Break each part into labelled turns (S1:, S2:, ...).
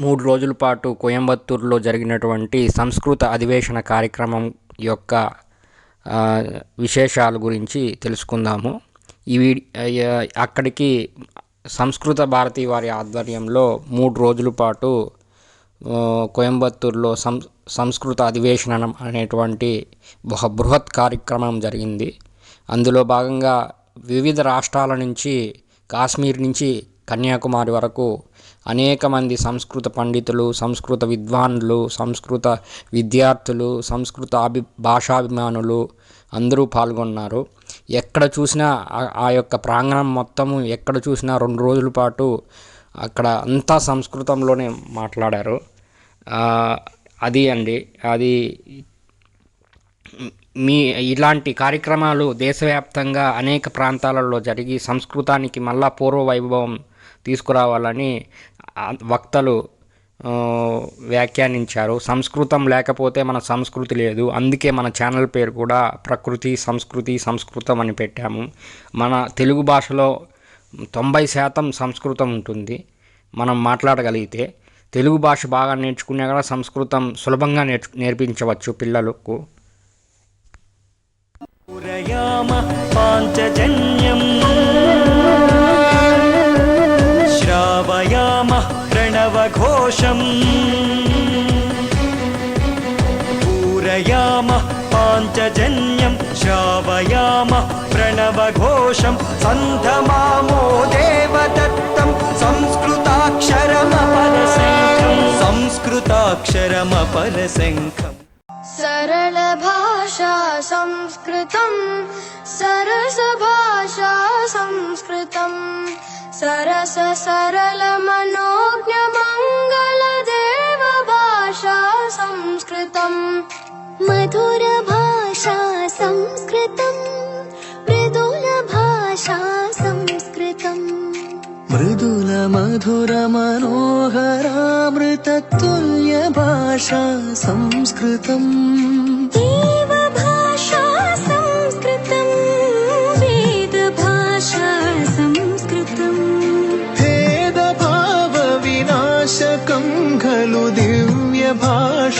S1: మూడు రోజుల పాటు కోయంబత్తూరులో జరిగినటువంటి సంస్కృత అధివేశన కార్యక్రమం యొక్క విశేషాల గురించి తెలుసుకుందాము. ఇవి అక్కడికి సంస్కృత భారతి వారి ఆధ్వర్యంలో మూడు రోజుల పాటు కోయంబత్తూరులో సం సంస్కృత అధివేశనం అనేటువంటి ఒక బృహత్ కార్యక్రమం జరిగింది. అందులో భాగంగా వివిధ రాష్ట్రాల నుంచి కాశ్మీర్ నుంచి కన్యాకుమారి వరకు అనేక మంది సంస్కృత పండితులు సంస్కృత విద్వాన్లు సంస్కృత విద్యార్థులు సంస్కృత అభి భాషాభిమానులు అందరూ పాల్గొన్నారు. ఎక్కడ చూసినా ఆ- యొక్క ప్రాంగణం మొత్తము ఎక్కడ చూసినా రెండు రోజుల పాటు అక్కడ అంతా సంస్కృతంలోనే మాట్లాడారు. అది అండి. అది మీ ఇలాంటి కార్యక్రమాలు దేశవ్యాప్తంగా అనేక ప్రాంతాలలో జరిగి సంస్కృతానికి మళ్ళా పూర్వ వైభవం తీసుకురావాలని వక్తలు వ్యాఖ్యానించారు. సంస్కృతం లేకపోతే మన సంస్కృతి లేదు. అందుకే మన ఛానల్ పేరు కూడా ప్రకృతి సంస్కృతి సంస్కృతం అని పెట్టాము. మన తెలుగు భాషలో తొంభై శాతం సంస్కృతం ఉంటుంది. మనం మాట్లాడగలిగితే తెలుగు భాష బాగా నేర్చుకునే కూడా సంస్కృతం సులభంగా నేర్చు నేర్పించవచ్చు పిల్లలకు.
S2: పాంచజన్యం प्रणवघोषम् पूरयामः पाञ्चजन्यं श्रावयामः प्रणवघोषं सन्धमामो देवदत्तं संस्कृताक्षरमपरशङ्खम् संस्कृताक्षरमपरशङ्खम्
S3: सरलभाषा संस्कृतं सरसभाषा संस्कृतं सरस सरलमनोज्ञमङ्गलदेव
S4: मधुरभाषा संस्कृतम्। मृदुलभाषा संस्कृतम्।
S5: मृदुल मधुर मनोहरामृत तुल्यभाषा संस्कृतम्।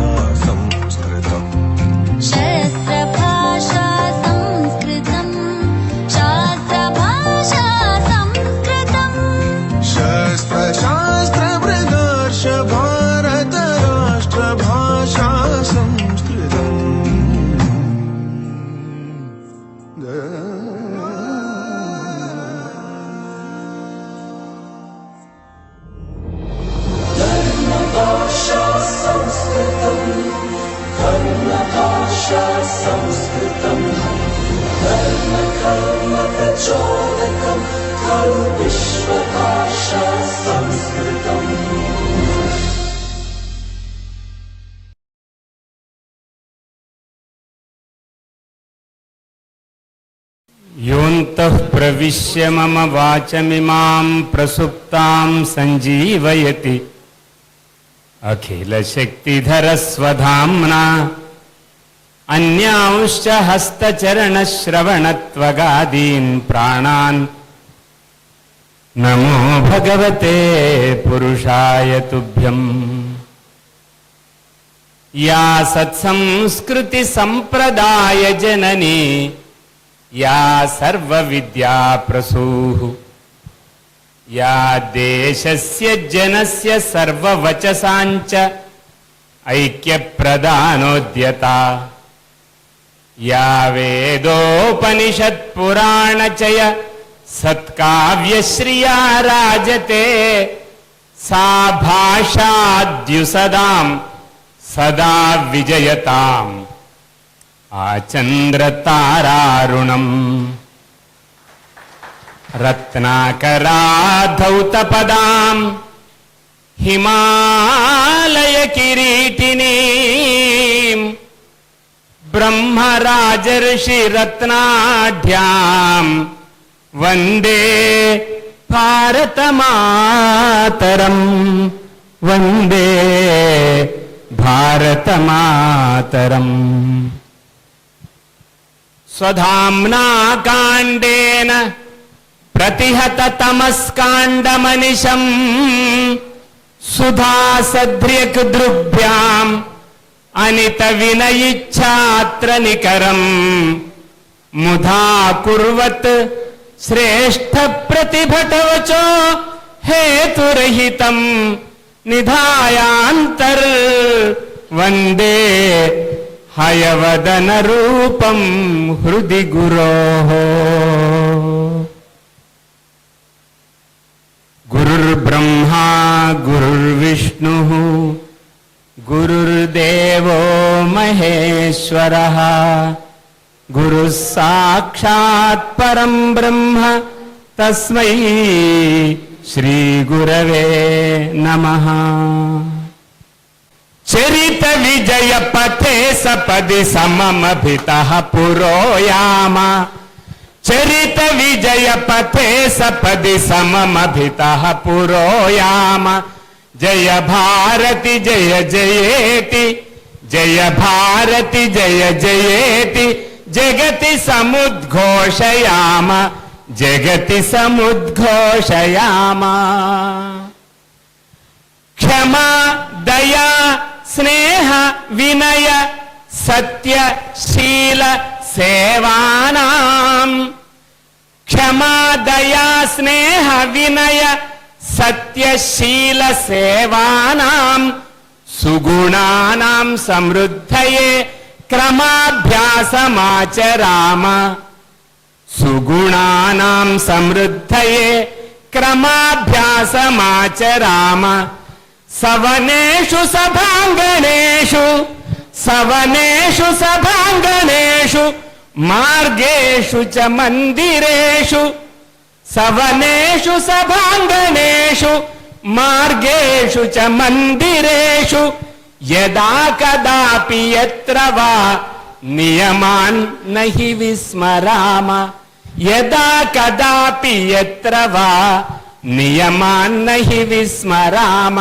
S6: Dios.
S7: प्रविश्य मम वाचमिमां प्रसुप्तां सञ्जीवयति। अखिलशक्तिधरस्वधाम्ना अन्यांश्च हस्तचरणश्रवणत्वगादीन् प्राणान्। नमो भगवते पुरुषाय तुभ्यम्। या सत्संस्कृतिसम्प्रदायजननी యా సర్వ విద్యా ప్రసూహు. యా దేశస్య జనస్య సర్వవచసాంచ ఐక్య ప్రధానోద్యత యా వేదోపనిషత్ పురాణచయ సత్కావ్యశ్రియా రాజతే. సా భాషాద్యుసదాం సదా విజయతాం. ఆ చంద్ర తారారుణం రత్నాకరాధౌత పదాం హిమాలయ కిరీటిని. బ్రహ్మరాజర్షిరత్నాఢ్యాం వందే భారతమాతరం. వందే భారతమాతరం. स्वधाम्ना काण्डेन प्रतिहततमस्काण्डमनिशम् सुधासद्र्यक्दृग्भ्याम् अनितविनयिच्छात्र निकरम् मुधा कुर्वत् श्रेष्ठप्रतिभटवचो हेतुरहितम् निधायान्तर् वंदे హయవదనరూపం హృది గురో గురుర్బ్రహ్మా గురుర్విష్ణు గురుర్దేవో మహేశ్వర. గురు సాక్షాత్ పరం బ్రహ్మ తస్మై శ్రీగురవే నమ. चरित विजय पथे सपदि सममभितः पुरोयाम। चरित विजय पथे सपदि सममभितः पुरोयाम। जय भारति, जय जयेति। जय भारति, जय जयेति। जगति समुद्घोषयाम। जगति समुद्घोषयाम। क्षमा, दया स्नेह विनय सत्यशील सेवानाम क्षमा दया स्नेह विनय सत्यशील सेवानाम सुगुणानाम समृद्धये क्रमाभ्यासमाचराम सुगुणानाम समृद्धये क्रमाभ्यासमाचराम సవనేషు సభాంగణేషు సవనేషు సభాంగణేషు మార్గేషు చ మందిరేషు సవనేషు సభాంగణేషు మార్గేషు చ మందిరేషు యదా కదాపి ఎత్ర వా నియమాన్ నహి విస్మరామ యదా కదాపి ఎత్ర వా నియమాన్ నహి విస్మరామ.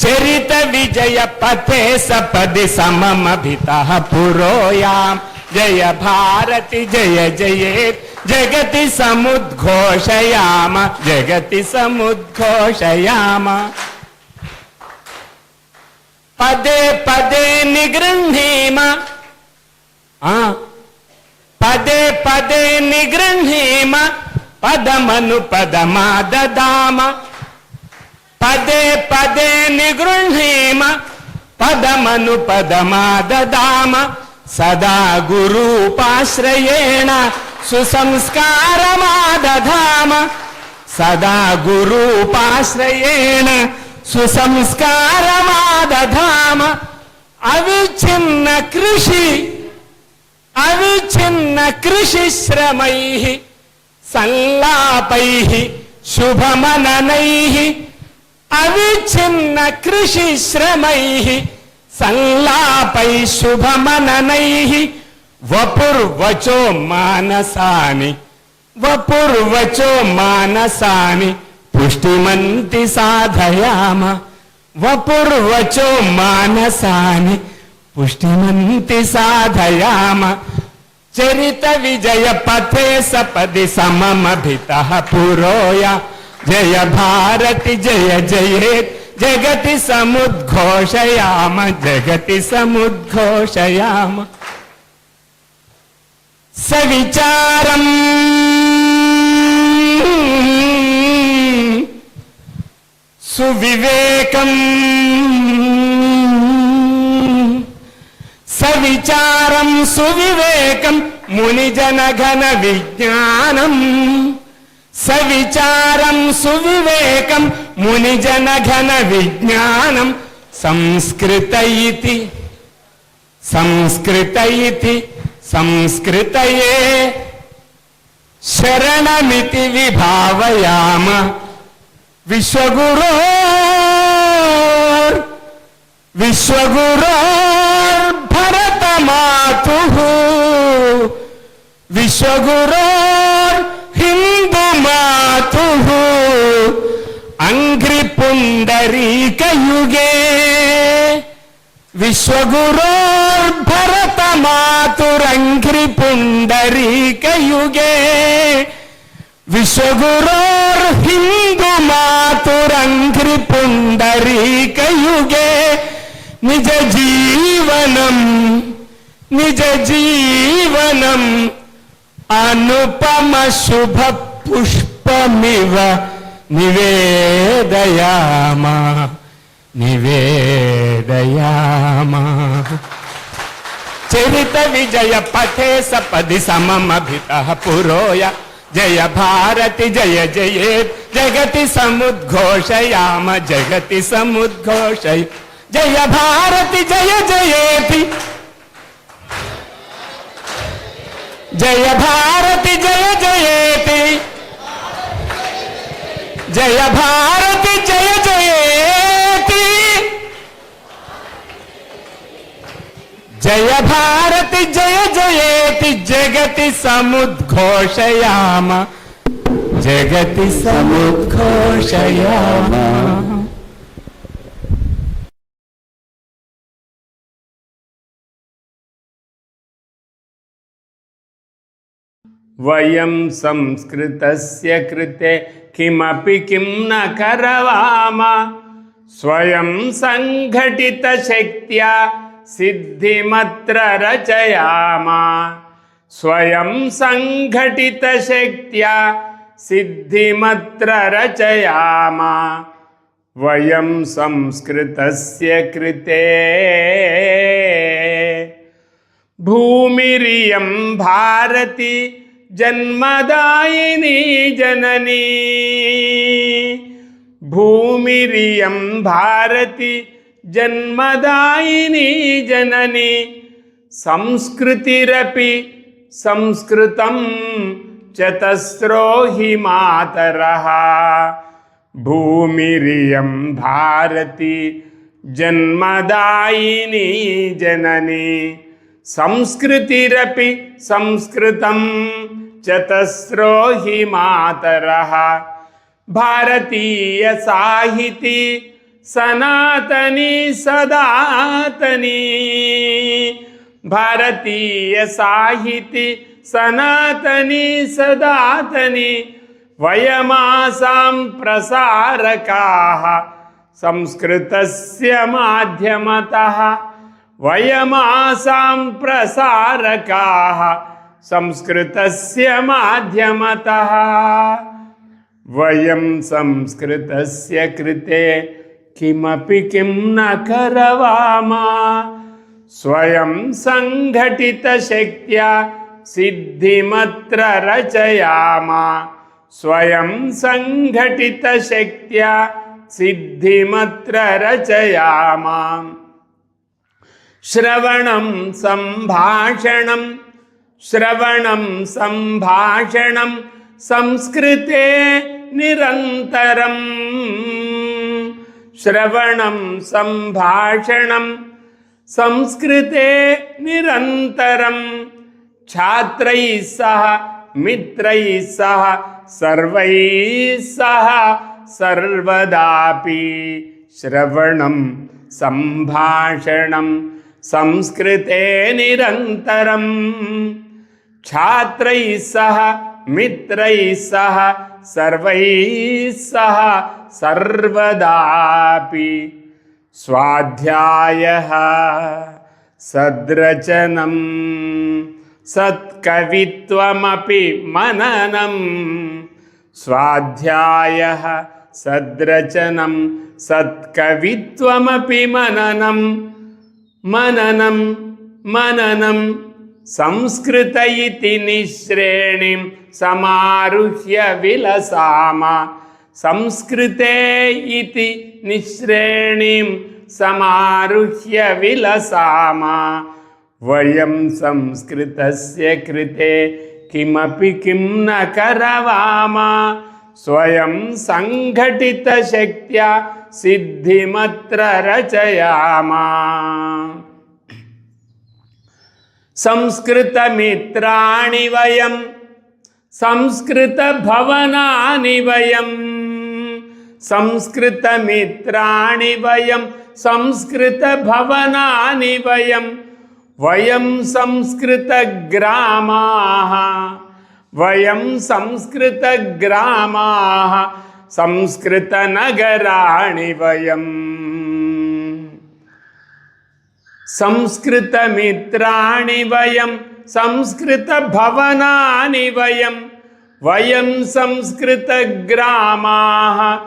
S7: हि विस्मराम चरित विजय पथे सपदि सममभितः पुरोयाम् जय भारति जय जयेत् जगति समुद्घोषयाम जगति समुद्घोषयाम पदे पदे निगृह्णीम आ, पदे पदे निगृह्णीम పదే పదే నిగృహేమ పదమను పదమాదామ సదా గురూపాశ్రయేణ సుసంస్కారమాదామ సదా గురూపాశ్రయేణ సుసంస్కారమాదామ అవిచ్ఛిన్న కృషి అవిచ్ఛిన్న కృషి శ్రమై సంలాపై శుభమననై అవిచ్ఛిన్న కృషి శ్రమై సంలాపై శుభమననై వపుర్వచో మానసాని వపుర్వచో మానసాని పుష్టిమంతి సాధయామ. వపుర్వచో మానసాని పుష్టిమంతి సాధయామ. చరిత విజయ పథే సపది సమమభిత పురోయా. जय भारत जय जय। जगति समुद्घोषयाम जगति समुद्घोषयाम सविचारम। सुवेक मुनिजन घन विज्ञान सविचारम सुविवेकम मुनिजन घन विज्ञान संस्कृत संस्कृत संस्कृत शरणमिति विभावयाम। विश्वगुरो विश्वगुरो भरत विश्वगुरो मातु अंग्रिपुंडरी कयुगे विश्वगुरोर्भरत मातुरंग्रिपुंडरी कयुगे विश्वगुरोर्ंदु मातुरंग्रिपुंडरी कयुगे निज जीवनम निज जीवनम अनुपम शुभ పుష్పమివ నివేదయామా నివేదయామా. చరిత విజయ పథే సపది సమమభిత పురోయ జయ భారతి జయ జయే జగతి సముద్ఘోషయామ జగతి సముద్ఘోషయ జయ భారతి జయ జయేతి. జయ భారతి జయ జయేతి. జయ భారతి జయ జయతి. జయ భారతి జయ జయతి జగతి సముద్ఘోషయామ. జగతి సముద్ఘోషయామ.
S8: वयम संस्कृतस्य कृते किमपि किं न करवाम। स्वयं सङ्घटितशक्त्या सिद्धिमत्र रचयाम स्वयं सङ्घटितशक्त्या सिद्धिमत्र रचयाम वयं संस्कृतस्य कृते। भूमिरियं भारती జన్మదాయిని జననీ. భూమిరియం భారతి జన్మదాయిని జనని. సంస్కృతిరపి సంస్కృతం చతస్రో హి మాతరః భూమిరియం భారతి జన్మదాయిని జనని. సంస్కృతిరపి సంస్కృతం चतस्रो हि मातरः भारतीयसाहिति सनातनी सदातनी। भारतीय साहित्य सनातनी सदातनी। वयमासां प्रसारकाः, संस्कृतस्य माध्यमतः। वयमासां प्रसारकाः संस्कृत माध्यमतः। वयम संस्कृत कृते किमपि किं न करवाम। स्वयं सङ्घटितशक्त्या सिद्धिमत्र रचयाम। स्वयं सङ्घटितशक्त्या सिद्धिमत्र रचयाम। श्रवणं, सम्भाषणं श्रवणं सम्भाषणं संस्कृते निरन्तरम् श्रवणं सम्भाषणं संस्कृते निरन्तरं। छात्र सह, मित्रैः सह, सर्वैः सह, सर्वदापि श्रवणं सम्भाषणं संस्कृते निरन्तरम्। శ్రవణం సంభాషణం సంస్కృతే నిరంతరం ఛాత్రై సహ మిత్రై సహ సర్వై సహ సర్వదాపి స్వాధ్యాయ సద్రచనం సత్కవిత్వమపి మననం స్వాధ్యాయ సద్రచనం సంస్కృత ఇతి నిశ్రేణిం సమారుహ్య విలసామ. సంస్కృతే ఇతి నిశ్రేణిం సమారుహ్య విలసామ. వయం సంస్కృతస్య కృతే కిమపి కిం న కరవామ. స్వయం సంఘటిత శక్త్యా సిద్ధిమత్ర రచయామా. సంస్కృతమిత్రాణి వయం సంస్కృతభవనాని వయం. సంస్కృతమిత్రాణి వయం సంస్కృతభవనాని వయం. వయం సంస్కృతగ్రామాः వయం సంస్కృతగ్రామాः సంస్కృతనగరాణి వయం. संस्कृत वयं, संस्कृतभवनानि वयं वयं संस्कृतग्रामाः,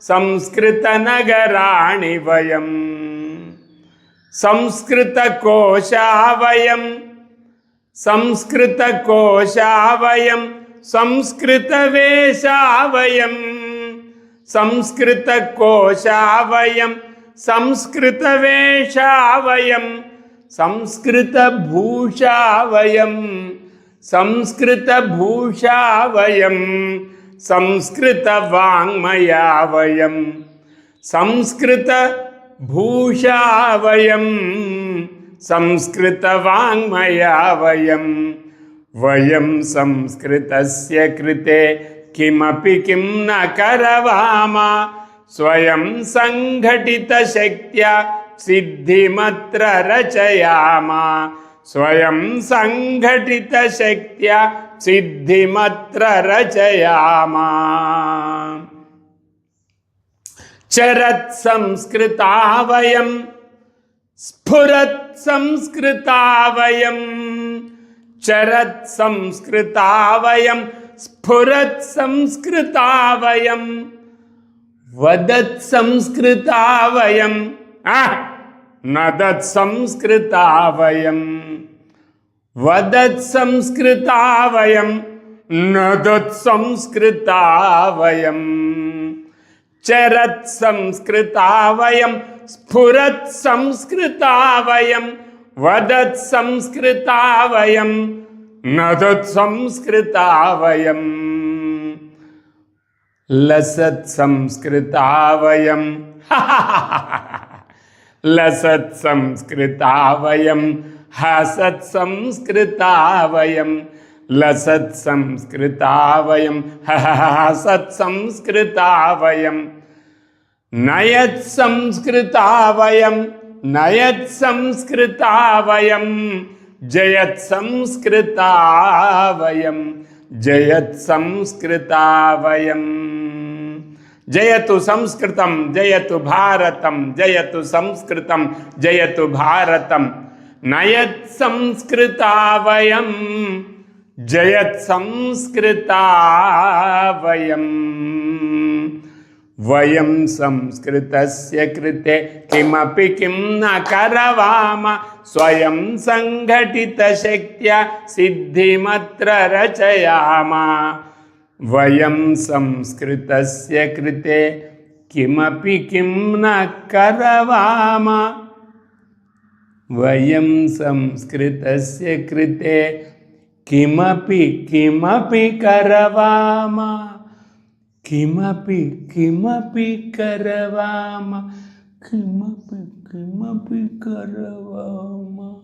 S8: संस्कृतनगराणि वयं, संस्कृतकोशा वयं संस्कृतकोशा वयं, संस्कृतवेशा वयं, संस्कृतकोशा वयं సంస్కృతవేషావయం సంస్కృతభూషావయం సంస్కృతభూషావయం సంస్కృతవాङ्मयावयं संस्कृतभूषावयं संस्कृतवाङ्मयावयं वयं संस्कृतस्य कृते किमपि किं न करवाम स्वयं सङ्घटितशक्त्या सिद्धिमत्र रचयामा। स्वयं सङ्घटितशक्त्या सिद्धिमत्र रचयामा। चरत् संस्कृता वयं, स्फुरत् संस्कृता वयं। चरत संस्कृता वयम स्फुरत् संस्कृता वयम വദത് സംസ്കൃതാവയം നദത് സംസ്കൃതാവയം വദത് സംസ്കൃതാവയം നദത് സംസ്കൃതാവയം ചരത് സംസ്കൃതാവയം സ്ഫുരത് സംസ്കൃതാവയം വദത് സംസ്കൃതാവയം നദത് സംസ്കൃതാവയം ലസത് സംസ്കൃതാവയം. ലസത് സംസ്കൃതാവയം. ഹസത് സംസ്കൃതാവയം. ലസത് സംസ്കൃതാവയം. ഹസത് സംസ്കൃതാവയം. നയത് സംസ്കൃതാവയം. നയത് സംസ്കൃതാവയം. ജയത് സംസ്കൃതാവയം. ജയത് സംസ്കൃതാവയം. जयतु संस्कृतम, जयतु भारतम, जयतु संस्कृतम, जयतु भारतम। नयत संस्कृता वयम जयत संस्कृता वयम वयम संस्कृतस्य कृते किमपि किम न करवाम, स्वयं संघटित सङ्घटितशक्त्या सिद्धिमत्र रचयामा। वयम संस्कृत कृते किमपि किम न करवाम। वयम संस्कृत कृते किमपि किमपि करवाम। किमपि किमपि करवाम। किमपि किमपि करवाम।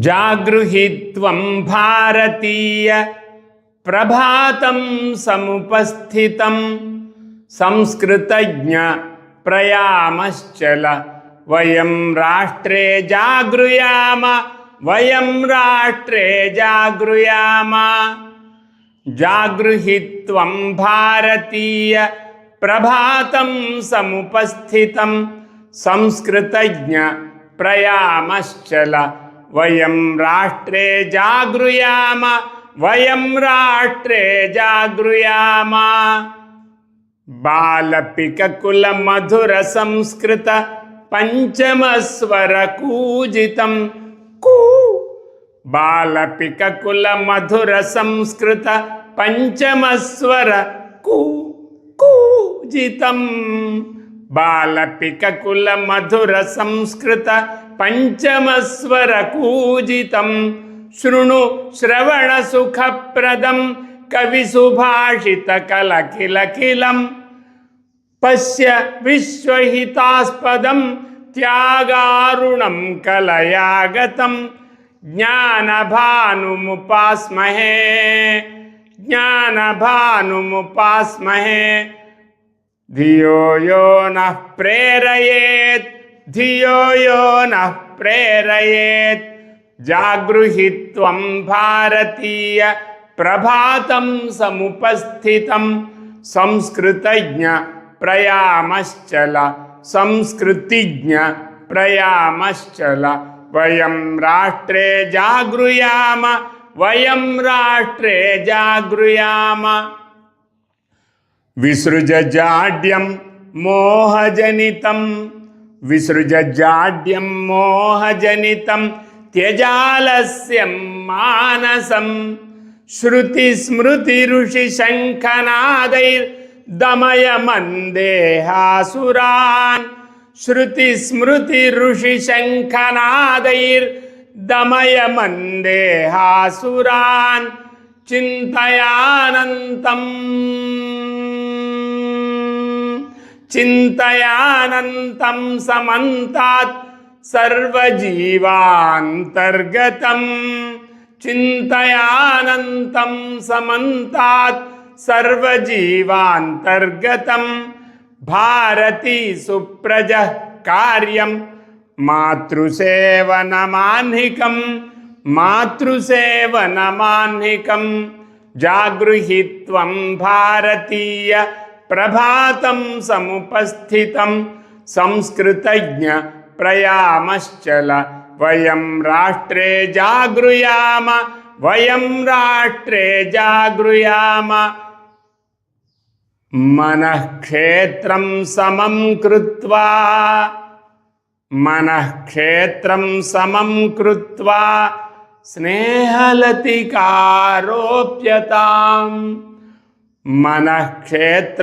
S8: जागृहित्वं भारतीय प्रभातं समुपस्थितं संस्कृतज्ञ प्रयामश्चल। वयं राष्ट्रे जागृयाम, वयं राष्ट्रे जागृयाम। जागृहित्वं भारतीय प्रभातं समुपस्थितं संस्कृतज्ञ प्रयामश्चल। వయం రాష్ట్రే జాగృయామ వయం రాష్ట్రే జాగృయామ వయం రాష్ట్రే జాగృయామ వయం రాష్ట్రే జాగృయామ బాలపికకుల మధుర సంస్కృత పంచమస్వర కూజితం కూ బాలపికకుల మధుర సంస్కృత పంచమస్వర కూ కూజితం బాలపికకుల మధుర సంస్కృత पञ्चमस्वरकूजितं कल किल किल पश्य विश्वितास्पदारुण कलयागत ज्ञान कलयागतं ज्ञान भानुपास्मे धियो यो न प्रेरयेत् धियो यो न प्रेरयेत्। जागृहित्वं भारतीय प्रभातं समुपस्थितं। संस्कृतज्ञ प्रयामश्चल। संस्कृतिज्ञ प्रयामश्चल। वयं राष्ट्रे जागृयाम। वयं राष्ट्रे जागृयाम। विसृज जाड्यं मोहजनितम्। విసృజ జాడ్యం మోహజనితం మోహజనితం త్యజాలస్యం మానసం. శృతి స్మృతి ఋషి శంఖనాదైర్ దమయ మందేహాసురాన్ శృతి స్మృతి ఋషి శంఖనాదైర్ దమయ మందేహాసురాన్ చింతయానంతం చింతయానంతం సమంతాత్ సర్వజీవాంతర్గతం. చింతయానంతం సమంతాత్ సర్వజీవాంతర్గతం. భారతీ సుప్రజ కార్యం మాతృసేవనమాహ్నికం మాతృసేవనమాహ్నికం జాగృహిత్వం భారతీయ प्रभातम समुपस्थित संस्कृत प्रयामश्चल। वयम राष्ट्रे जागृयाम वयम राष्ट्रे जागृयाम। मन क्षेत्र समम कृत्वा मन क्षेत्र समम कृत्वा स्नेहलतिकारोप्यताम्। मनःक्षेत्र